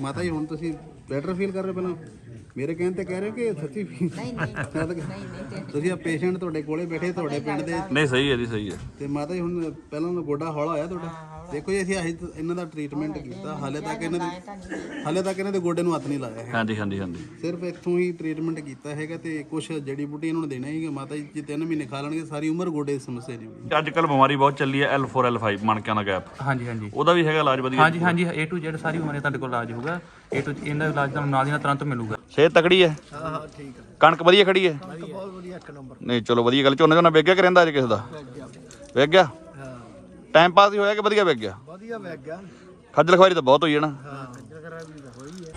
ਮਾਤਾ ਜੀ ਹੁਣ ਤੁਸੀਂ ਬੈਟਰ ਫੀਲ ਕਰ ਰਹੇ ਹੋ ਪਹਿਲਾਂ? ਮੇਰੇ ਕਹਿਣ ਤੇ ਕਹਿ ਰਹੇ ਹੋ ਕਿ ਸੱਚੀ ਫੀਲ ਨਹੀਂ ਨਹੀਂ ਨਹੀਂ ਨਹੀਂ ਤੁਸੀਂ ਆ ਪੇਸ਼ੈਂਟ ਤੁਹਾਡੇ ਕੋਲੇ ਬੈਠੇ ਤੁਹਾਡੇ ਪਿੰਡ ਦੇ ਨਹੀਂ ਸਹੀ ਹੈ ਜੀ ਸਹੀ ਹੈ। ਤੇ ਮਾਤਾ ਜੀ ਹੁਣ ਪਹਿਲਾਂ ਤਾਂ ਗੋਡਾ ਹੌਲਾ ਹੋਇਆ ਤੁਹਾਡਾ। ਦੇਖੋ ਜੀ ਅਸੀਂ ਆਹੀ ਇਹਨਾਂ ਦਾ ਟ੍ਰੀਟਮੈਂਟ ਕੀਤਾ। ਹਾਲੇ ਤੱਕ ਇਹਨਾਂ ਦੇ ਹਾਲੇ ਤੱਕ ਇਹਨਾਂ ਦੇ ਗੋਡੇ ਨੂੰ ਹੱਥ ਨਹੀਂ ਲਾਇਆ ਹੈ ਹਾਂਜੀ ਹਾਂਜੀ ਹਾਂਜੀ। ਸਿਰਫ ਇੱਥੋਂ ਹੀ ਟ੍ਰੀਟਮੈਂਟ ਕੀਤਾ ਹੈਗਾ ਤੇ ਕੁਝ ਜੜੀ ਬੂਟੀ ਇਹਨਾਂ ਨੂੰ ਦੇਣਾ ਹੀ ਮਾਤਾ ਜੀ ਜੇ 3 ਮਹੀਨੇ ਖਾ ਲੈਣਗੇ ਸਾਰੀ ਉਮਰ ਗੋਡੇ ਦੀ ਸਮੱਸਿਆ ਨਹੀਂ ਹੋਣੀ ਅੱਜ ਕੱਲ ਬਿਮਾਰੀ ਬਹੁਤ ਚੱਲੀ ਹੈ L4 L5 ਮਣਕਿਆਂ ਦਾ ਗੈਪ ਹਾਂਜੀ ਹਾਂਜੀ। ਉਹਦਾ ਵੀ ਹੈਗਾ ਇਲਾਜ ਵਧੀਆ। ਹਾਂਜੀ ਹਾਂਜੀ A to Z ਸਾਰੀ ਉਮਰ ਤੁਹਾਡੇ ਕੋਲ ਇਲਾਜ ਹੋਊਗਾ। A to ਇਹਦਾ ਇਲਾਜ ਤੁਹਾਨੂੰ ਨਾਲ ਦੀ ਨਾਲ ਤੁਰੰਤ ਮਿਲੂਗਾ। ਸਿਹਤ ਤਕੜੀ ਹੈ? ਹਾਂ ਹਾਂ ਠੀਕ ਹੈ। ਕਣਕ ਵਧੀਆ ਖੜੀ ਹੈ? ਕਣਕ ਬਹੁਤ ਵਧੀਆ ਇੱਕ ਨੰਬਰ। ਨਹੀਂ ਚਲੋ ਵਧੀਆ ਗੱਲ ਝੋਨੇ ਝੋਨਾ ਵੇਗ ਗਿਆ ਕਿ ਰਹਿੰਦਾ ਅੱਜ ਕਿਸੇ ਦਾ? ਵੇਗ ਗਿਆ। ਹਾਂ ਟਾਈਮ ਪਾਸ ਹੀ ਹੋਇਆ ਕਿ ਵਧੀਆ ਵੇਗ ਗਿਆ? ਵਧੀਆ ਵੈਗ ਗਿਆ। ਖੱਜਲ ਖਵਾਰੀ ਤਾਂ ਬਹੁਤ ਹੋਈ ਹੈ ਨਾ।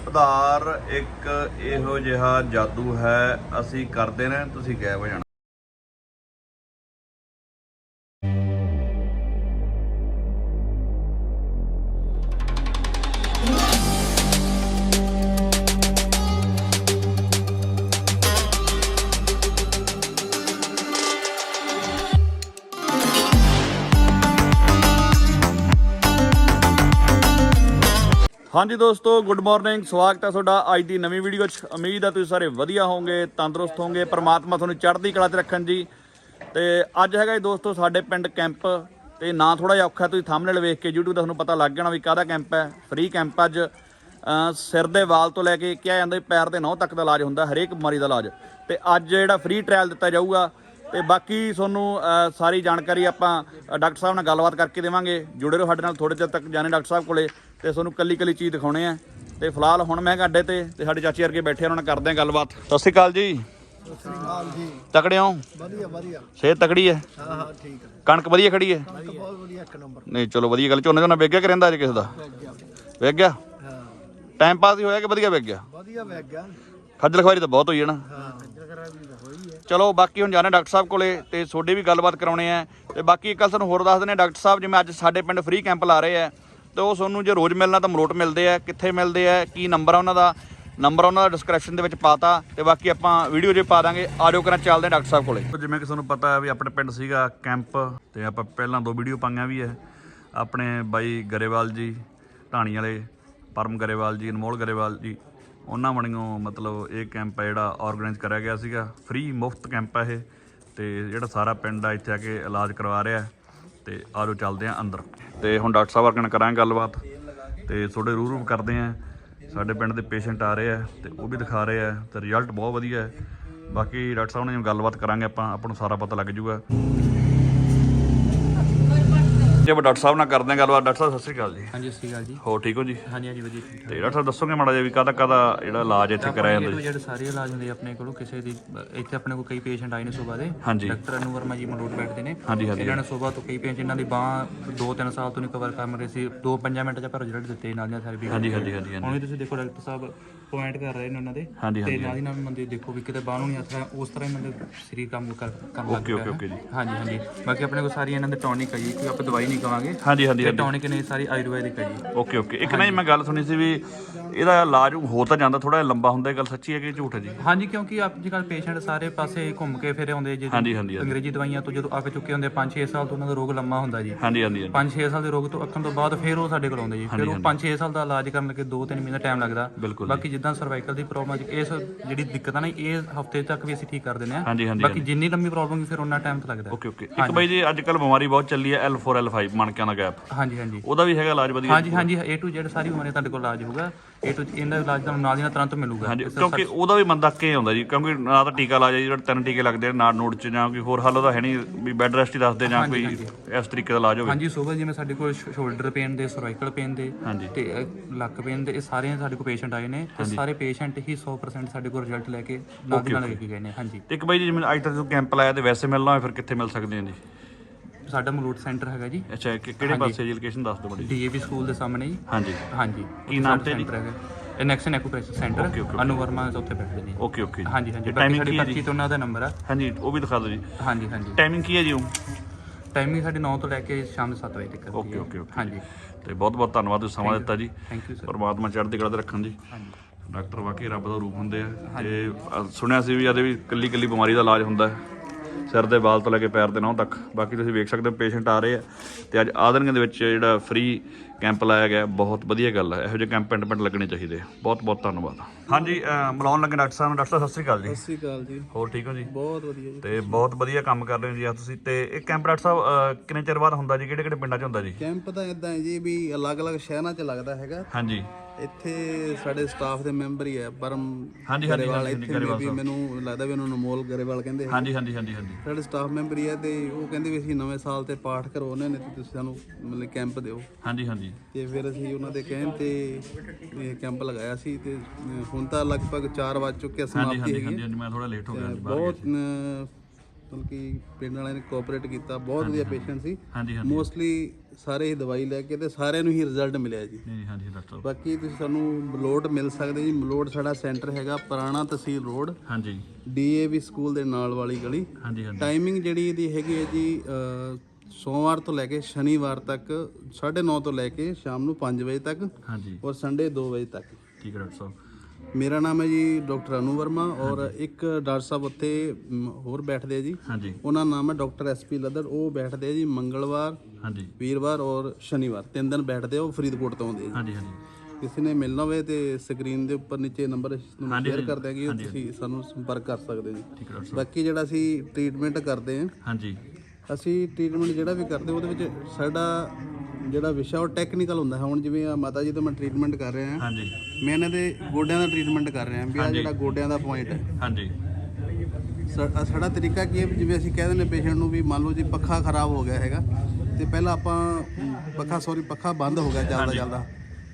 ਆਧਾਰ ਇੱਕ ਇਹੋ ਜਿਹਾ ਜਾਦੂ ਹੈ ਅਸੀਂ ਕਰਦੇ ਨੇ ਤੁਸੀਂ ਗਾਇਬ ਹੋ ਜਾਣਾ। ਹਾਂਜੀ ਦੋਸਤੋ ਗੁੱਡ ਮਾਰਨਿੰਗ ਸਵਾਗਤ ਹੈ ਤੁਹਾਡਾ ਅੱਜ ਦੀ ਨਵੀਂ ਵੀਡੀਓ 'ਚ। ਉਮੀਦ ਹੈ ਤੁਸੀਂ ਸਾਰੇ ਵਧੀਆ ਹੋਵੋਗੇ, ਤੰਦਰੁਸਤ ਹੋਵੋਗੇ, ਪ੍ਰਮਾਤਮਾ ਤੁਹਾਨੂੰ ਚੜ੍ਹਦੀ ਕਲਾ 'ਚ ਰੱਖਣ ਜੀ। ਤੇ ਅੱਜ ਹੈਗਾ ਜੀ ਦੋਸਤੋ ਸਾਡੇ ਪਿੰਡ ਕੈਂਪ, ਤੇ ਨਾਂ ਥੋੜਾ ਜਿਹਾ ਔਖਾ ਤੁਸੀਂ ਥੰਬਨੇਲ ਵੇਖ ਕੇ YouTube ਦਾ ਤੁਹਾਨੂੰ ਪਤਾ ਲੱਗ ਜਾਣਾ ਵੀ ਕਾਹਦਾ ਕੈਂਪ ਹੈ। ਫ੍ਰੀ ਕੈਂਪ ਅੱਜ। ਸਿਰ ਦੇ ਵਾਲ ਤੋਂ ਲੈ ਕੇ ਕਿਹਾ ਜਾਂਦਾ ਪੈਰ ਦੇ ਨਹੁੰ ਤੱਕ ਦਾ ਇਲਾਜ ਹੁੰਦਾ, ਹਰੇਕ ਬਿਮਾਰੀ ਦਾ ਇਲਾਜ। ਤੇ ਅੱਜ ਜਿਹੜਾ ਫ੍ਰੀ ਟ੍ਰਾਇਲ ਦਿੱਤਾ ਜਾਊਗਾ, ਤੇ ਬਾਕੀ ਤੁਹਾਨੂੰ ਸਾਰੀ ਜਾਣਕਾਰੀ ਆਪਾਂ ਡਾਕਟਰ ਸਾਹਿਬ ਨਾਲ ਗੱਲਬਾਤ ਕਰਕੇ ਦੇਵਾਂਗੇ। ਜੁੜੇ ਰਹੋ ਸਾਡੇ ਨਾਲ ਥੋੜੇ ਚਿਰ ਤੱਕ, ਜਾਣੇ ਡਾਕਟਰ ਸਾਹਿਬ ਕੋਲੇ। ਤੇ ਤੁਹਾਨੂੰ ਕੱਲੀ ਕੱਲੀ ਚੀਜ਼ ਦਿਖਾਉਣੇ ਆ। ਤੇ ਫਿਲਹਾਲ ਹੁਣ ਮੈਂ ਅੱਡੇ ਤੇ ਤੇ ਸਾਡੇ ਚਾਚੀ ਵਰਗੇ ਬੈਠੇ ਉਹਨਾਂ ਨਾਲ ਕਰਦੇ ਆ ਗੱਲਬਾਤ। ਸਤਿ ਸ਼੍ਰੀ ਅਕਾਲ ਜੀ। ਸਤਿ ਸ੍ਰੀ ਅਕਾਲ ਜੀ ਤਕੜੇ ਹੋ? ਵਧੀਆ ਵਧੀਆ। ਸਿਹਤ ਤਕੜੀ ਹੈ? ਹਾਂ ਹਾਂ ਠੀਕ ਹੈ। ਕਣਕ ਵਧੀਆ ਖੜੀ ਹੈ? ਬਹੁਤ ਵਧੀਆ ਇੱਕ ਨੰਬਰ। ਨਹੀਂ ਚਲੋ ਵਧੀਆ ਗੱਲ ਝੋਨੇ ਝੋਨਾ ਵੇਗ ਗਿਆ ਕਿ ਰਹਿੰਦਾ ਅੱਜ ਕਿਸੇ ਦਾ? ਵੇਗ ਗਿਆ। ਹਾਂ। ਟਾਈਮ ਪਾਸ ਹੀ ਹੋਇਆ ਕਿ ਵਧੀਆ ਵੇਗ ਗਿਆ? ਵਧੀਆ ਵੈਗ ਗਿਆ। ਖੱਜਲ ਖਵਾਰੀ ਤਾਂ ਬਹੁਤ ਹੋਈ ਹੈ ਨਾ। ਚਲੋ ਬਾਕੀ ਹੁਣ ਜਾਣਾ ਡਾਕਟਰ ਸਾਹਿਬ ਕੋਲੇ ਤੇ ਤੁਹਾਡੇ ਵੀ ਗੱਲਬਾਤ ਕਰਾਉਣੇ ਆ। ਤੇ ਬਾਕੀ ਇੱਕ ਗੱਲ ਤੁਹਾਨੂੰ ਹੋਰ ਦੱਸ ਦਿੰਦੇ ਡਾਕਟਰ ਸਾਹਿਬ ਜਿਵੇਂ ਅੱਜ ਸਾਡੇ ਪਿੰਡ ਫ੍ਰੀ ਕੈਂਪ ਲਾ ਰਹੇ ਆ ਤੇ ਉਹ ਤੁਹਾਨੂੰ ਜੇ ਰੋਜ਼ ਮਿਲਣਾ ਤਾਂ ਮਲੋਟ ਮਿਲਦੇ ਆ, ਕਿੱਥੇ ਮਿਲਦੇ ਆ, ਕੀ ਨੰਬਰ ਆ ਉਹਨਾਂ ਦਾ ਨੰਬਰ ਉਹਨਾਂ ਦਾ ਡਿਸਕ੍ਰਿਪਸ਼ਨ ਦੇ ਵਿੱਚ ਪਾਤਾ ਤੇ ਬਾਕੀ ਆਪਾਂ ਵੀਡੀਓ ਜੇ ਪਾ ਦਾਂਗੇ ਆਜੋ ਕਰਾਂ ਚੱਲਦੇ ਹਾਂ ਡਾਕਟਰ ਸਾਹਿਬ ਕੋਲੇ। ਜਿਵੇਂ ਕਿ ਤੁਹਾਨੂੰ ਪਤਾ ਹੈ ਵੀ ਆਪਣੇ ਪਿੰਡ ਸੀਗਾ ਕੈਂਪ ਤੇ ਆਪਾਂ ਪਹਿਲਾਂ ਦੋ ਵੀਡੀਓ ਪਾਈਆਂ ਵੀ ਹੈ ਆਪਣੇ ਬਾਈ ਗਰੇਵਾਲ ਜੀ, ਢਾਣੀ ਵਾਲੇ, ਪਰਮ ਗਰੇਵਾਲ ਜੀ, ਅਨਮੋਲ ਗਰੇਵਾਲ ਜੀ, ਉਹਨਾਂ ਬਣੀਓ ਮਤਲਬ ਇਹ ਕੈਂਪ ਹੈ ਜਿਹੜਾ ਆਰਗੇਨਾਈਜ਼ ਕਰਿਆ ਗਿਆ ਸੀਗਾ। ਫ੍ਰੀ ਮੁਫਤ ਕੈਂਪ ਹੈ ਇਹ ਤੇ ਜਿਹੜਾ ਸਾਰਾ ਪਿੰਡ ਆ ਇੱਥੇ ਆ ਕੇ ਇਲਾਜ ਕਰਵਾ ਰਿਹਾ। ਤੇ ਆਜੋ ਚੱਲਦੇ ਆ ਅੰਦਰ। ਤੇ ਹੁਣ ਡਾਕਟਰ ਸਾਹਿਬ ਵਰਗਣ ਕਰਾਂਗੇ ਗੱਲਬਾਤ। ਤੇ ਤੁਹਾਡੇ ਰੂਹ ਰੂਰੂ ਕਰਦੇ ਆ। ਸਾਡੇ ਪਿੰਡ ਦੇ ਪੇਸ਼ੈਂਟ ਆ ਰਹੇ ਆ ਤੇ ਉਹ ਵੀ ਦਿਖਾ ਰਹੇ ਆ ਤੇ ਰਿਜ਼ਲਟ ਬਹੁਤ ਵਧੀਆ ਹੈ। ਬਾਕੀ ਡਾਕਟਰ ਸਾਹਿਬ ਨਾਲ ਗੱਲਬਾਤ ਕਰਾਂਗੇ ਆਪਾਂ ਆਪਾਂ ਨੂੰ ਸਾਰਾ ਪਤਾ ਲੱਗ ਜਾਊਗਾ। ਜੇ ਆਪਾਂ ਡਾਕਟਰ ਸਾਹਿਬ ਨਾਲ ਕਰਦੇ ਆ ਗੱਲਬਾਤ ਡਾਕਟਰ ਸਾਹਿਬ ਸਤਿ ਸ਼੍ਰੀ ਅਕਾਲ ਜੀ। ਹਾਂਜੀ ਸਤਿ ਸ਼੍ਰੀ ਅਕਾਲ ਜੀ। ਹੋ ਠੀਕ ਹੋ ਜੀ? ਹਾਂਜੀ ਹਾਂਜੀ ਵਧੀਆ। ਠੀਕ ਤੇ ਡਾਕਟਰ ਸਾਹਿਬ ਦੱਸੋਗੇ ਮਾੜਾ ਜਿਹਾ ਵੀ ਕਾਹਦਾ ਕਾਹਦਾ ਜਿਹੜਾ ਇਲਾਜ ਇੱਥੇ ਕਰਾਇਆ ਜਾਂਦਾ ਜੀ ਜਿਹੜੇ ਸਾਰੇ ਇਲਾਜ ਹੁੰਦੇ ਆ ਆਪਣੇ ਕੋਲੋਂ ਕਿਸੇ ਦੀ ਇੱਥੇ ਆਪਣੇ ਕੋਲ ਕਈ ਪੇਸ਼ੈਂਟ ਆਏ ਨੇ ਸਵੇਰ ਦੇ। ਹਾਂਜੀ। ਡਾਕਟਰ ਅਨੂ ਵਰਮਾ ਜੀ ਮਲੋਟ ਬੈਠਦੇ ਨੇ। ਹਾਂਜੀ ਹਾਂਜੀ। ਇਹਨਾਂ ਨੇ ਸਵੇਰ ਤੋਂ ਕਈ ਪੇਸ਼ੈਂਟ ਇਹਨਾਂ ਦੀ ਬਾਹ 2-3 ਸਾਲ ਤੋਂ ਨਹੀਂ ਕਵਰ ਕਰ ਰਹੇ ਸੀ। 2-5 ਮਿੰਟ ਚ ਪਰ ਰਿਜ਼ਲਟ ਦਿੱਤੇ ਨਾਲ ਦੀਆਂ ਥੈਰੇਪੀ ਹਾਂਜੀ ਹਾਂਜੀ ਹਾਂਜੀ ਹਾਂਜੀ। ਹੁਣ ਵੀ ਤੁਸੀਂ ਦੇਖੋ ਡਾਕਟਰ ਸਾਹਿਬ ਪੁਆਇੰਟ ਕਰ ਰਹੇ ਨੇ ਉਹਨਾਂ ਦੇ। ਹਾਂਜੀ ਤੇ ਹਾਂਜੀ ਨਾਲ ਦੀ ਨਾਲ ਬੰਦੇ ਦੇਖੋ ਵੀ ਕਿਤੇ ਬਾਹ ਨੂੰ ਨਹੀਂ ਹੱਥ ਉਸ ਤਰ੍ਹਾਂ ਇਹਨਾਂ ਦੇ ਸਰੀਰ ਕੰਮ ਕਰ ਕੰਮ ਲੱਗ ਓਕੇ ਓਕੇ ਓਕੇ ਜੀ। ਹਾਂਜੀ ਹਾਂਜੀ। ਬਾਕੀ ਆਪਣੇ ਕੋਲ ਸਾਰੀ ਇਹਨਾਂ ਦੇ ਟੌਨਿਕ ਹੈ ਜੀ ਕੋਈ ਆਪਾਂ ਦਵਾਈ ਨਹੀਂ ਕਵਾਂਗੇ ਹਾਂਜੀ ਹਾਂਜੀ ਤੇ ਟੌਨਿਕ ਨੇ ਸਾਰੀ ਆਯੁਰਵੈਦਿਕ ਹੈ ਜੀ। ਓਕੇ ਓਕੇ ਇੱਕ ਨਾ ਜੀ ਮੈਂ ਗੱਲ ਸੁਣੀ ਸੀ ਵੀ ਇਹਦਾ ਇਲਾਜ ਹੋ ਤਾਂ ਜਾਂਦਾ ਥੋੜਾ ਜਿਹਾ ਲੰਬਾ ਹੁੰਦਾ ਇਹ ਗੱਲ ਸੱਚੀ ਹੈ ਕਿ ਝੂਠ ਹੈ ਜੀ? ਹਾਂਜੀ ਕਿਉਂਕਿ ਅੱਜ ਕੱਲ ਪੇਸ਼ੈਂਟ ਸਾਰੇ ਪਾਸੇ ਘੁੰਮ ਕੇ ਫਿਰੇ ਆਉਂਦੇ ਜੀ ਹਾਂਜੀ ਹਾਂਜੀ ਹਾਂਜੀ। ਅੰਗਰੇਜ਼ੀ ਦਵਾਈਆਂ ਤੋਂ ਜਦੋਂ ਅੱਕ ਚੁੱਕੇ ਹੁੰਦੇ 5-6 ਸਾਲ ਤੋਂ ਉਹਨਾਂ ਦਾ ਰੋਗ ਲੰਮਾ ਹੁੰਦਾ ਜੀ। ਹਾਂਜੀ ਹਾਂਜੀ ਹਾਂਜੀ। 5-6 ਸਾਲ ਦੇ ਰੋਗ ਤੋਂ ਅੱਖਣ ਤੋਂ ਬਾਅਦ ਫਿਰ ਉਹ ਸਾਡੇ ਕੋਲ ਆਉਂਦੇ ਜੀ। ਫਿਰ ਉਹ 5-6 ਸਾਲ ਦਾ ਇਲਾਜ ਕਰਨ ਲੱਗੇ 2-3 ਮਹੀਨੇ ਟਾਈਮ ਲੱਗਦਾ। ਬਿਲਕੁਲ ਬਾਕੀ ਜਿੱਦਾਂ ਸਰਵਾਈਕਲ ਦੀ ਪ੍ਰੋਬਲਮ ਹੈ ਇਸ ਜਿਹੜੀ ਦਿੱਕਤ ਆ ਨਾ ਇਹ ਹਫ਼ਤੇ ਤੱਕ ਵੀ ਅਸੀਂ ਠੀਕ ਕਰ ਦਿੰਦੇ ਆ। ਹਾਂਜੀ ਹਾਂਜੀ ਬਾਕੀ ਜਿੰਨੀ ਲੰਮੀ ਪ੍ਰੋਬਲਮ ਫਿਰ ਉਹਨਾਂ ਟਾਈਮ ਤੇ ਲੱਗਦਾ। Okay okay. ਇੱਕ ਬਾਈ ਜੀ ਅੱਜ ਕੱਲ ਬਿਮਾਰੀ ਬਹੁਤ ਚੱਲੀ ਹੈ L4 L5 ਮਣਕਿਆਂ ਦਾ ਗੈਪ ਹਾਂਜੀ ਹਾਂਜੀ। ਉਹਦਾ ਵੀ ਹੈਗਾ ਇਲਾਜ ਵਧੀਆ? ਹਾਂਜੀ ਹਾਂਜੀ A to Z ਸਾਰੀ ਉਮਰ ਤੁਹਾਡੇ ਕੋਲ ਇਲਾਜ ਹੋਊਗਾ। A to ਇਹਦਾ ਇਲਾਜ ਤੁਹਾਨੂੰ ਨਾਲ ਦੀ ਨਾਲ ਤੁਰੰਤ ਮਿਲੂਗਾ। ਹਾਂਜੀ ਕਿਉਂਕਿ ਉਹਦਾ ਵੀ ਮੰਦਾ ਕੇ ਆਉਂਦਾ ਜੀ? ਕਿਉਂਕਿ ਨਾ ਤਾਂ ਟੀਕਾ ਲਾ ਜਾ ਜਿਹੜਾ ਤਿੰਨ ਟੀਕੇ ਲੱਗਦੇ ਨਾੜ ਨੂੜ ਚ ਜਾਂ ਕੋਈ ਹੋਰ ਹੱਲ ਉਹਦਾ ਹੈ ਨਹੀਂ ਵੀ ਬੈੱਡ ਰੈਸਟ ਹੀ ਦੱਸਦੇ ਜਾਂ ਕੋਈ ਇਸ ਤਰੀਕੇ ਦਾ ਇਲਾਜ ਹੋਵੇ। ਹਾਂਜੀ ਸੋਭਾ ਜਿਵੇਂ ਸਾਡੇ ਕੋਲ ਸ਼ੋਲਡਰ ਪੇਨ ਦੇ ਸਰਵਾਈਕਲ ਪੇਨ ਦੇ ਤੇ ਲੱਕ ਪੇਨ ਦੇ ਇਹ ਸਾਰੇ ਸਾਡੇ ਕੋਲ ਪੇਸ਼ੈਂਟ ਆਏ ਨੇ ਤੇ ਸਾਰੇ ਪੇਸ਼ੈਂਟ ਹੀ 100% ਸਾਡੇ ਕੋਲ ਰਿਜ਼ਲਟ ਲੈ ਕੇ ਨਾਲ ਦੀ ਨਾਲ ਲੈ ਕੇ ਗਏ ਨੇ ਹਾਂਜੀ। ਤੇ ਇੱਕ ਬਾਈ ਜੀ ਜਿਵੇਂ ਅੱਜ ਤੱਕ ਤੁਸੀਂ ਕੈਂਪ ਲਾਇਆ ਤੇ ਵੈਸੇ ਮਿਲਣਾ ਹੋਵੇ ਫਿਰ ਕਿੱਥੇ ਮਿਲ ਸਕਦੇ ਆ ਜੀ? ਸਾਡਾ ਮਲੂਟ ਸੈਂਟਰ ਹੈਗਾ ਜੀ। ਅੱਛਾ ਕਿ- ਕਿਹੜੇ ਪਾਸੇ ਜੀ? ਲੋਕੇਸ਼ਨ ਦੱਸ ਦਿਓ ਬੜੀ। ਡੀਏਵੀ ਸਕੂਲ ਦੇ ਸਾਹਮਣੇ ਜੀ। ਹਾਂਜੀ। ਹਾਂਜੀ। ਕੀ ਨਾਮ ਤੇ ਜੀ? ਸੈਂਟਰ ਹੈਗਾ। ਇਹ Nexon acupressure centre Okay, okay, Anu Verma ਉੱਥੇ ਬੈਠਦੇ ਨੇ। ਓਕੇ ਓਕੇ ਹਾਂਜੀ ਹਾਂਜੀ। ਬਾਕੀ ਟਾਈਮਿੰਗ ਸਾਡੀ ਕੀ ਹੈ ਪਰਚੀ ਜੀ ਤੋਂ ਉਹਨਾਂ ਦਾ ਨੰਬਰ ਆ। ਹਾਂਜੀ ਉਹ ਵੀ ਦਿਖਾ ਦਿਓ ਜੀ। ਹਾਂਜੀ ਹਾਂਜੀ। ਟਾਈਮਿੰਗ ਕੀ ਹੈ ਜੀ ਉਹ? ਟਾਈਮਿੰਗ ਸਾਡੀ 9 ਤੋਂ ਲੈ ਕੇ ਸ਼ਾਮ ਦੇ 7 ਵਜੇ ਤੱਕ ਹੁੰਦੀ ਓਕੇ ਹੈ। ਓਕੇ ਓਕੇ ਹਾਂਜੀ। ਤੇ ਬਹੁਤ ਬਹੁਤ ਧੰਨਵਾਦ ਤੁਸੀਂ ਸਮਾਂ ਦਿੱਤਾ ਜੀ। ਥੈਂਕ ਯੂ ਸਰ ਪਰਮਾਤਮਾ ਚੜ੍ਹਦੀ ਕਲਾ ਤੇ ਰੱਖਣ ਜੀ। ਹਾਂਜੀ। ਡਾਕਟਰ ਵਾਕਈ ਰੱਬ ਦਾ ਰੂਪ ਹੁੰਦੇ ਆ। ਤੇ ਅ, ਸੁਣਿਆ ਸੀ ਵੀ ਇਹਦੇ ਵੀ ਕੱਲੀ ਕੱਲੀ ਬਿਮਾਰੀ ਦਾ ਇਲਾਜ ਹੁੰਦਾ ਹੈ। ਸਿਰ ਦੇ ਵਾਲ ਤੋਂ ਲੈ ਕੇ ਪੈਰ ਦੇ ਨਹੁੰ ਤੱਕ। ਬਾਕੀ ਤੁਸੀਂ ਵੇਖ ਸਕਦੇ ਹੋ ਪੇਸ਼ੈਂਟ ਆ ਰਹੇ ਆ। ਤੇ ਅੱਜ ਆਦਰਗਾਂ ਦੇ ਵਿੱਚ ਜਿਹੜਾ ਫ੍ਰੀ ਕੈਂਪ ਲਾਇਆ ਗਿਆ ਬਹੁਤ ਵਧੀਆ ਗੱਲ ਹੈ ਇਹੋ ਜਿਹੇ ਕੈਂਪ ਪਿੰਡ ਪਿੰਡ ਲੱਗਣੇ ਚਾਹੀਦੇ ਬਹੁਤ ਬਹੁਤ ਧੰਨਵਾਦ। ਹਾਂਜੀ ਮਿਲਾਉਣ ਲੱਗੇ ਡਾਕਟਰ ਸਾਹਿਬ ਨੂੰ। ਡਾਕਟਰ ਸਾਹਿਬ ਸਤਿ ਸ੍ਰੀ ਅਕਾਲ ਜੀ। ਸਤਿ ਸ਼੍ਰੀ ਅਕਾਲ ਜੀ। ਹੋਰ ਠੀਕ ਹੋ ਜੀ? ਬਹੁਤ ਵਧੀਆ ਜੀ। ਤੇ ਬਹੁਤ ਵਧੀਆ ਕੰਮ ਕਰ ਰਹੇ ਹੋ ਜੀ ਆ ਤੁਸੀਂ। ਤੇ ਇਹ ਕੈਂਪ ਡਾਕਟਰ ਸਾਹਿਬ ਕਿੰਨੇ ਚਿਰ ਬਾਅਦ ਹੁੰਦਾ ਜੀ? ਕਿਹੜੇ ਕਿਹੜੇ ਪਿੰਡਾਂ 'ਚ ਹੁੰਦਾ ਜੀ? ਕੈਂਪ ਤਾਂ ਇਦਾਂ ਹੈ ਜੀ ਵੀ ਅਲੱਗ-ਅਲੱਗ ਸ਼ਹਿਰਾਂ 'ਚ ਲੱਗਦਾ ਹੈਗਾ। ਹਾਂਜੀ। ਇੱਥੇ ਸਾਡੇ ਸਟਾਫ ਦੇ ਮੈਂਬਰ ਹੀ ਹੈ ਪਰਮ ਹਾਂਜੀ, ਹਾਂਜੀ, ਹਾਂਜੀ, ਇੱਥੇ ਗਰੇਵਾਲ ਵੀ ਮੈਨੂੰ ਲੱਗਦਾ ਵੀ ਉਹਨੂੰ ਅਨਮੋਲ ਗਰੇਵਾਲ ਕਹਿੰਦੇ ਹੈ। ਹਾਂਜੀ ਹਾਂਜੀ ਹਾਂਜੀ ਹਾਂਜੀ। ਸਾਡੇ ਸਟਾਫ ਮੈਂਬਰ ਹੀ ਹੈ ਤੇ ਉਹ ਕਹਿੰਦੇ ਵੀ ਅਸੀਂ ਨਵੇਂ ਸਾਲ ਤੇ ਪਾਠ ਕਰਵਾਉਣੇ ਨੇ ਤੇ ਤੁਸੀਂ ਸਾਨੂੰ ਮਤਲਬ ਕੈਂਪ ਦਿਓ। ਹਾਂਜੀ ਹਾਂਜੀ। ਤੇ ਫਿਰ ਅਸੀਂ ਉਹਨਾਂ ਦੇ ਕਹਿਣ ਤੇ ਇਹ ਕੈਂਪ ਲਗਾਇਆ ਸੀ ਤੇ ਅਹ, ਹੁਣ ਤਾਂ ਲਗਭਗ 4 ਵੱਜ ਚੁੱਕੇ ਆ, ਹਾਂਜੀ ਸਮਾਪਤੀ ਹਾਂਜੀ ਹੈਗੀ ਹਾਂਜੀ ਹਾਂਜੀ, ਮੈਂ ਥੋੜਾ ਲੇਟ ਹੋ ਗਿਆ ਜੀ ਬਾਹਰ ਬਹੁਤ ਅਹ, ਮਤਲਬ ਕਿ ਪਿੰਡ ਵਾਲਿਆਂ ਨੇ ਕੋਆਪਰੇਟ ਕੀਤਾ ਬਹੁਤ ਵਧੀਆ ਪੇਸ਼ੈਂਟ ਸੀ। ਹਾਂਜੀ ਹਾਂਜੀ। ਮੋਸਟਲੀ ਸਾਰੇ ਹੀ ਦਵਾਈ ਲੈ ਕੇ ਤੇ ਸਾਰਿਆਂ ਨੂੰ ਹੀ ਰਿਜ਼ਲਟ ਮਿਲਿਆ ਜੀ। ਨਹੀਂ ਹਾਂਜੀ ਡਾਕਟਰ ਸਾਹਿਬ ਬਾਕੀ ਤੁਸੀਂ ਸਾਨੂੰ ਮਲੋਟ ਮਿਲ ਸਕਦੇ ਜੀ। ਮਲੋਟ ਸਾਡਾ ਸੈਂਟਰ ਹੈਗਾ ਪੁਰਾਣਾ ਤਹਿਸੀਲ ਰੋਡ। ਹਾਂਜੀ। ਡੀਏਵੀ ਸਕੂਲ ਦੇ ਨਾਲ ਵਾਲੀ ਗਲੀ। ਹਾਂਜੀ ਹਾਂਜੀ। ਟਾਈਮਿੰਗ ਜਿਹੜੀ ਇਹਦੀ ਹੈਗੀ ਹੈ ਜੀ ਸੋਮਵਾਰ ਤੋਂ ਲੈ ਕੇ ਸ਼ਨੀਵਾਰ ਤੱਕ 9:30 ਤੋਂ ਲੈ ਕੇ ਸ਼ਾਮ ਨੂੰ 5 ਵਜੇ ਤੱਕ ਹਾਂਜੀ। ਔਰ ਸੰਡੇ 2 ਵਜੇ ਤੱਕ। ਠੀਕ ਹੈ ਡਾਕਟਰ ਸਾਹਿਬ। ਮੇਰਾ ਨਾਮ ਹੈ ਜੀ ਡਾਕਟਰ ਅਨੂ ਵਰਮਾ ਔਰ ਇੱਕ ਡਾਕਟਰ ਸਾਹਿਬ ਉੱਥੇ ਮ, ਹੋਰ ਬੈਠਦੇ ਆ ਜੀ। ਹਾਂਜੀ। ਉਹਨਾਂ ਦਾ ਨਾਮ ਹੈ ਡਾਕਟਰ ਐਸਪੀ ਲੱਦੜ ਉਹ ਬੈਠਦੇ ਆ ਜੀ ਮੰਗਲਵਾਰ ਹਾਂਜੀ। ਵੀਰਵਾਰ ਔਰ ਸ਼ਨੀਵਾਰ। ਤਿੰਨ ਦਿਨ ਬੈਠਦੇ ਆ ਉਹ ਫਰੀਦਕੋਟ ਤੋਂ ਆਉਂਦੇ ਆ ਜੀ। ਹਾਂਜੀ ਹਾਂਜੀ। ਕਿਸੇ ਨੇ ਮਿਲਣਾ ਹੋਵੇ ਤੇ ਸਕਰੀਨ ਦੇ ਉੱਪਰ ਨੀਚੇ ਨੰਬਰ ਤੁਹਾਨੂੰ ਹਾਂਜੀ, ਸ਼ੇਅਰ ਕਰ ਦਿਆਂਗੇ ਤੁਸੀਂ ਸਾਨੂੰ ਸੰਪਰਕ ਕਰ ਸਕਦੇ ਜੀ। ਠੀਕ ਹੈ ਡਾਕਟਰ ਸਾਹਿਬ। ਬਾਕੀ ਜਿਹੜਾ ਅਸੀਂ ਟ੍ਰੀਟਮੈਂਟ ਕਰਦੇ ਹਾਂ ਹਾਂਜੀ। ਅਸੀਂ ਟ੍ਰੀਟਮੈਂਟ ਜਿਹੜਾ ਵੀ ਕਰਦੇ ਉਹਦੇ ਵਿੱਚ ਸਾਡਾ ਜਿਹੜਾ ਵਿਸ਼ਾ ਉਹ ਟੈਕਨੀਕਲ ਹੁੰਦਾ ਹੈ। ਹੁਣ ਜਿਵੇਂ ਆ ਮਾਤਾ ਜੀ ਤੋਂ ਮੈਂ ਟ੍ਰੀਟਮੈਂਟ ਕਰ ਰਿਹਾ ਹਾਂ। ਹਾਂਜੀ। ਮੈਂ ਇਹਨਾਂ ਦੇ ਗੋਡਿਆਂ ਦਾ ਟ੍ਰੀਟਮੈਂਟ ਕਰ ਰਿਹਾ ਵੀ ਆ ਜਿਹੜਾ ਗੋਡਿਆਂ ਦਾ ਪੁਆਇੰਟ ਹੈ। ਹਾਂਜੀ। ਸਾਡਾ ਤਰੀਕਾ ਕੀ ਹੈ ਜਿਵੇਂ ਅਸੀਂ ਕਹਿ ਦਿੰਦੇ ਪੇਸ਼ੈਂਟ ਨੂੰ ਵੀ ਮੰਨ ਲਓ ਜੀ ਪੱਖਾ ਖਰਾਬ ਹੋ ਗਿਆ ਹੈਗਾ ਤੇ ਪਹਿਲਾਂ ਆਪਾਂ ਪੱਖਾ ਸੌਰੀ ਪੱਖਾ ਬੰਦ ਹੋ ਗਿਆ ਚੱਲਦਾ ਚੱਲਦਾ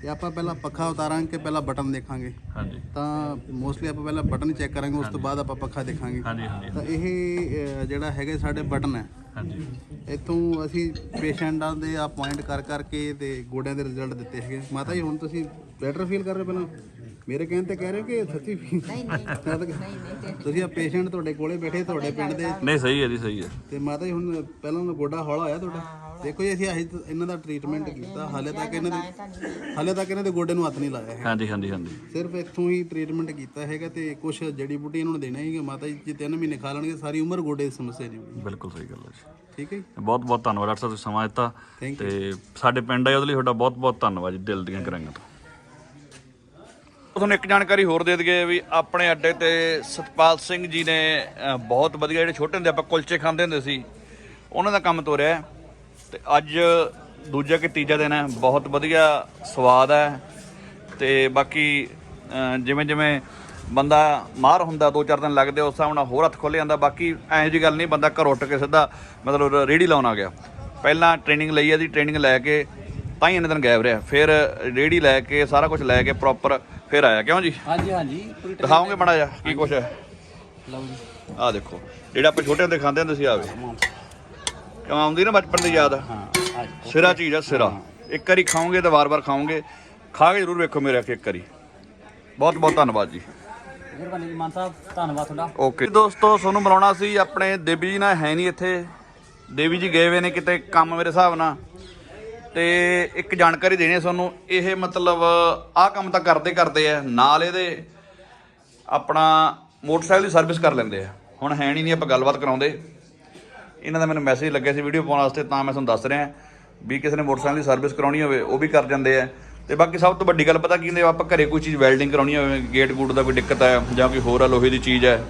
ਤੇ ਆਪਾਂ ਪਹਿਲਾਂ ਪੱਖਾ ਉਤਾਰਾਂਗੇ ਕਿ ਪਹਿਲਾਂ ਬਟਨ ਦੇਖਾਂਗੇ। ਹਾਂਜੀ। ਤਾਂ ਮੋਸਟਲੀ ਆਪਾਂ ਪਹਿਲਾਂ ਬਟਨ ਚੈੱਕ ਕਰਾਂਗੇ ਉਸ ਤੋਂ ਬਾਅਦ ਆਪਾਂ ਪੱਖਾ ਦੇਖਾਂਗੇ। ਹਾਂਜੀ ਹਾਂਜੀ। ਤਾਂ ਇਹ ਜਿਹੜਾ ਹੈਗੇ ਸਾਡੇ ਬਟਨ ਹੈ। ਹਾਂਜੀ। ਇੱਥੋਂ ਅਸੀਂ ਪੇਸ਼ੈਂਟਾਂ ਦੇ ਆ ਪੁਆਇੰਟ ਕਰ ਕਰਕੇ ਤੇ ਗੋਡਿਆਂ ਦੇ ਰਿਜ਼ਲਟ ਦਿੱਤੇ ਹੈਗੇ। ਮਾਤਾ ਜੀ ਹੁਣ ਤੁਸੀਂ ਬੈਟਰ ਫੀਲ ਕਰ ਰਹੇ ਹੋ ਪਹਿਲਾਂ? ਮੇਰੇ ਕਹਿਣ ਤੇ ਕਹਿ ਰਹੇ ਹੋ ਕਿ ਸੱਚੀ? ਨਹੀਂ ਨਹੀਂ ਨਹੀਂ ਨਹੀਂ ਤੇ ਤੁਸੀਂ ਆ ਪੇਸ਼ੈਂਟ ਤੁਹਾਡੇ ਕੋਲੇ ਬੈਠੇ ਤੁਹਾਡੇ ਪਿੰਡ ਦੇ ਨਹੀਂ ਸਹੀ ਹੈ ਜੀ ਸਹੀ ਹੈ। ਤੇ ਮਾਤਾ ਜੀ ਹੁਣ ਪਹਿਲਾਂ ਗੋਡਾ ਹੌਲਾ ਹੋਇਆ ਤੁਹਾਡਾ। ਦੇਖੋ ਜੀ ਅਸੀਂ ਤਾਂ ਇਹਨਾਂ ਦਾ ਟ੍ਰੀਟਮੈਂਟ ਕੀਤਾ। ਹਾਲੇ ਤੱਕ ਇਹਨਾਂ ਦੇ ਹਾਲੇ ਤੱਕ ਇਹਨਾਂ ਦੇ ਗੋਡੇ ਨੂੰ ਹੱਥ ਨਹੀਂ ਲਾਇਆ ਹੈ ਹਾਂਜੀ ਹਾਂਜੀ ਹਾਂਜੀ। ਸਿਰਫ ਇੱਥੋਂ ਹੀ ਟ੍ਰੀਟਮੈਂਟ ਕੀਤਾ ਹੈਗਾ ਤੇ ਕੁਝ ਜੜੀ ਬੂਟੀ ਇਹਨਾਂ ਨੂੰ ਦੇਣਾ ਹੈਗਾ। ਮਾਤਾ ਜੀ ਜੇ ਤਿੰਨ ਮਹੀਨੇ ਖਾ ਲੈਣਗੇ ਸਾਰੀ ਉਮਰ ਗੋਡੇ ਦੀ ਸਮੱਸਿਆ ਜੀ ਬਿਲਕੁਲ ਸਹੀ ਗੱਲ ਹੈ ਜੀ। ਠੀਕ ਹੈ ਜੀ? ਬਹੁਤ ਬਹੁਤ ਧੰਨਵਾਦ ਡਾਕਟਰ ਸਾਹਿਬ ਤੁਸੀਂ ਸਮਾਂ ਦਿੱਤਾ। Thank ਤੇ ਸਾਡੇ ਪਿੰਡ ਆਏ ਉਹਦੇ ਲਈ ਤੁਹਾਡਾ ਬਹੁਤ ਬਹੁਤ ਧੰਨਵਾਦ ਜੀ ਦਿਲ ਦੀਆਂ ਕਰਾਂਗਾ ਤੋਂ। ਤੁਹਾਨੂੰ ਇੱਕ ਜਾਣਕਾਰੀ ਹੋਰ ਦੇ ਦਈਏ ਵੀ ਆਪਣੇ ਅੱਡੇ ਤੇ ਸਤਪਾਲ ਸਿੰਘ ਜੀ ਨੇ ਬਹੁਤ ਵਧੀਆ ਜਿਹੜੇ ਛੋਟੇ ਹੁੰਦੇ ਆਪਾਂ ਕੁਲਚੇ ਖਾਂਦੇ ਹੁੰਦੇ ਸੀ ਉਹਨਾਂ ਦਾ ਕੰਮ ਤੋਰਿਆ ਹੈ। ਤੇ ਅੱਜ ਦੂਜਾ ਕਿ ਤੀਜਾ ਦਿਨ ਹੈ ਬਹੁਤ ਵਧੀਆ ਸਵਾਦ ਹੈ ਤੇ ਬਾਕੀ ਜਿਵੇਂ ਜਿਵੇਂ ਬੰਦਾ ਮਾਹਰ ਹੁੰਦਾ ਦੋ ਚਾਰ ਦਿਨ ਲੱਗਦੇ ਉਸ ਹਿਸਾਬ ਨਾਲ ਹੋਰ ਹੱਥ ਖੋਲੇ ਜਾਂਦਾ ਬਾਕੀ ਐਂ ਜੀ ਗੱਲ ਨਹੀਂ ਬੰਦਾ ਘਰ ਉੱਠ ਕੇ ਸਿੱਧਾ ਮਤਲਬ ਰੇੜੀ ਲਾਉਣ ਆ ਗਿਆ। ਪਹਿਲਾਂ ਟ੍ਰੇਨਿੰਗ ਲਈ ਹੈ ਦੀ ਟ੍ਰੇਨਿੰਗ ਲੈ ਕੇ ਤਾਂ ਹੀ ਇੰਨੇ ਦਿਨ ਗਾਇਬ ਰਿਹਾ ਫਿਰ ਰੇੜੀ ਲੈ ਕੇ ਸਾਰਾ ਕੁਝ ਲੈ ਕੇ ਪ੍ਰੋਪਰ ਫਿਰ ਆਇਆ ਕਿਉਂ ਜੀ? ਹਾਂਜੀ ਹਾਂਜੀ ਦਿਖਾਓਗੇ ਮਾੜਾ ਜਿਹਾ ਕੀ ਕੁਛ ਹੈ? ਲਓ ਜੀ। ਆਹ ਦੇਖੋ ਜਿਹੜਾ ਆਪਾਂ ਛੋਟੇ ਹੁੰਦੇ ਖਾਂਦੇ ਹੁੰਦੇ ਸੀ ਆਵੇ ਆਉਂਦੀ ਨਾ ਬਚਪਨ ਦੀ ਯਾਦ। ਹਾਂ ਸਿਰਾ ਚੀਜ਼ ਆ ਸਿਰਾ। ਇੱਕ ਵਾਰੀ ਖਾਓਗੇ ਤਾਂ ਵਾਰ-ਵਾਰ ਖਾਓਗੇ। ਖਾ ਕੇ ਜ਼ਰੂਰ ਵੇਖੋ ਮੇਰੇ ਅੱਗੇ ਇੱਕ ਵਾਰੀ। ਬਹੁਤ ਬਹੁਤ ਧੰਨਵਾਦ ਜੀ। ਮਿਹਰਬਾਨੀ ਜੀ ਮਾਨ ਸਾਹਿਬ ਧੰਨਵਾਦ ਤੁਹਾਡਾ। ਓਕੇ। ਦੋਸਤੋ ਤੁਹਾਨੂੰ ਬੁਲਾਉਣਾ ਸੀ ਆਪਣੇ ਦੇਵੀ ਜੀ ਨਾਲ ਹੈ ਨਹੀਂ ਇੱਥੇ। ਦੇਵੀ ਜੀ ਗਏ ਹੋਏ ਨੇ ਕਿਤੇ ਕੰਮ ਮੇਰੇ ਹਿਸਾਬ ਨਾਲ। ਤੇ ਇੱਕ ਜਾਣਕਾਰੀ ਦੇਣੀ ਹੈ ਤੁਹਾਨੂੰ ਇਹ ਮਤਲਬ ਆਹ ਕੰਮ ਤਾਂ ਕਰਦੇ ਕਰਦੇ ਆ ਨਾਲ ਇਹਦੇ ਆਪਣਾ ਮੋਟਰਸਾਈਕਲ ਦੀ ਸਰਵਿਸ ਕਰ ਲੈਂਦੇ ਆ। ਹੁਣ ਹੈ ਨਹੀਂ ਨਹੀਂ ਆਪਾਂ ਗੱਲਬਾਤ ਕਰਾਉਂਦੇ। ਇਹਨਾਂ ਦਾ ਮੈਨੂੰ ਮੈਸੇਜ ਲੱਗਿਆ ਸੀ ਵੀਡੀਓ ਪਾਉਣ ਵਾਸਤੇ, ਤਾਂ ਮੈਂ ਤੁਹਾਨੂੰ ਦੱਸ ਰਿਹਾ। ਵੀ ਕਿਸੇ ਨੇ ਮੋਟਰਸਾਈਕਲ ਦੀ ਸਰਵਿਸ ਕਰਾਉਣੀ ਹੋਵੇ, ਉਹ ਵੀ ਕਰ ਜਾਂਦੇ ਆ। ਤੇ ਬਾਕੀ ਸਭ ਤੋਂ ਵੱਡੀ ਗੱਲ ਪਤਾ ਕੀ ਹੁੰਦੀ ਆਪਾਂ ਘਰੇ ਕੋਈ ਚੀਜ਼ ਵੈਲਡਿੰਗ ਕਰਾਉਣੀ ਹੋਵੇ ਗੇਟ ਗੂਟ ਦਾ ਕੋਈ ਦਿੱਕਤ ਹੈ ਜਾਂ ਕੋਈ ਹੋਰ ਆ ਲੋਹੇ ਦੀ ਚੀਜ਼ ਹੈ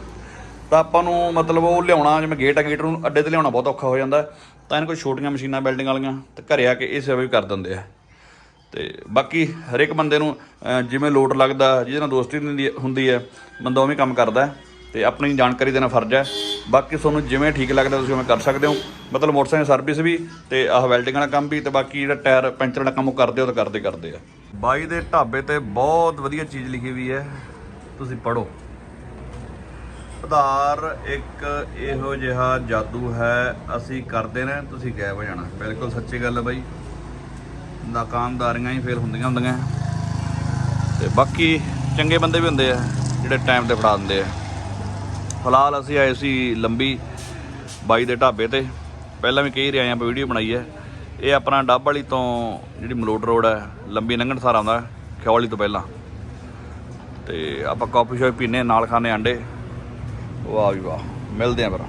ਤਾਂ ਆਪਾਂ ਨੂੰ ਮਤਲਬ ਉਹ ਲਿਆਉਣਾ, ਜਿਵੇਂ ਗੇਟ ਆ ਗੇਟ ਨੂੰ ਅੱਡੇ ਤੇ ਲਿਆਉਣਾ ਬਹੁਤ ਔਖਾ ਹੋ ਜਾਂਦਾ। ਤਾਂ ਇਹਨਾਂ ਕੋਲ ਛੋਟੀਆਂ ਮਸ਼ੀਨਾਂ ਵੈਲਡਿੰਗ ਵਾਲੀਆਂ, ਤੇ ਘਰੇ ਆ ਕੇ ਇਹ ਸੇਵਾ ਵੀ ਕਰ ਦਿੰਦੇ ਆ। ਤੇ ਬਾਕੀ ਹਰੇਕ ਬੰਦੇ ਨੂੰ ਜਿਵੇਂ ਲੋਟ ਲੱਗਦਾ, ਜਿਹਦੇ ਨਾਲ ਦੋਸਤੀ ਹੁੰਦੀ ਹੁੰਦੀ ਹੈ ਬੰਦਾ ਉਵੇਂ ਕੰਮ ਕਰਦਾ। ਤੇ ਆਪਣੀ ਜਾਣਕਾਰੀ ਦੇਣਾ ਫਰਜ਼ ਹੈ। ਬਾਕੀ ਤੁਹਾਨੂੰ ਜਿਵੇਂ ਠੀਕ ਲੱਗਦਾ ਤੁਸੀਂ ਉਵੇਂ ਕਰ ਸਕਦੇ ਹੋ। ਮਤਲਬ ਮੋਟਰਸਾਈਕਲ ਸਰਵਿਸ ਵੀ ਤੇ ਆਹ ਵੈਲਡਿੰਗ ਵਾਲਾ ਕੰਮ ਵੀ ਤੇ ਬਾਕੀ ਜਿਹੜਾ ਟਾਇਰ ਪੈਂਚਰ ਵਾਲਾ ਕੰਮ ਉਹ ਕਰਦੇ ਹੋ ਤਾਂ ਕਰਦੇ ਕਰਦੇ ਆ। ਬਾਈ ਦੇ ਢਾਬੇ ਤੇ ਬਹੁਤ ਵਧੀਆ ਚੀਜ਼ ਲਿਖੀ ਹੋਈ ਹੈ। ਤੁਸੀਂ ਪੜੋ ਉਧਾਰ ਇੱਕ ਇਹੋ ਜਿਹਾ ਜਾਦੂ ਹੈ, ਅਸੀਂ ਕਰਦੇ ਨੇ, ਤੁਸੀਂ ਗਾਇਬ ਹੋ ਜਾਣਾ। ਬਿਲਕੁਲ ਸੱਚੀ ਗੱਲ ਹੈ ਬਾਈ। ਨਾਕਾਮਦਾਰੀਆਂ ਹੀ ਫੇਲ ਹੁੰਦੀਆਂ ਹੁੰਦੀਆਂ। ਤੇ ਬਾਕੀ ਚੰਗੇ ਬੰਦੇ ਵੀ ਹੁੰਦੇ ਆ, ਜਿਹੜੇ ਟਾਈਮ ਤੇ ਫੜਾ ਦਿੰਦੇ ਆ। ਫਿਲਹਾਲ ਅਸੀਂ ਆਏ ਸੀ ਲੰਬੀ ਬਾਈ ਦੇ ਢਾਬੇ ਤੇ। ਪਹਿਲਾਂ ਵੀ ਕਈ ਰਿਆਏ ਆਪਾਂ ਵੀਡੀਓ ਬਣਾਈ ਹੈ। ਇਹ ਆਪਣਾ ਡੱਬ ਵਾਲੀ ਤੋਂ ਜਿਹੜੀ ਮਲੋਟ ਰੋਡ ਹੈ, ਲੰਬੀ ਲੰਘਣ ਸਾਰ ਆਉਂਦਾ ਖਿਓਲੀ ਤੋਂ ਪਹਿਲਾਂ। ਤੇ ਆਪਾਂ ਕਾਫੀ ਸ਼ਾਪ ਪੀਨੇ ਨਾਲ ਖਾਣੇ ਆਂਡੇ ਵਾਹ ਵੀ ਵਾਹ, ਮਿਲਦੇ ਆਂ ਫਿਰ।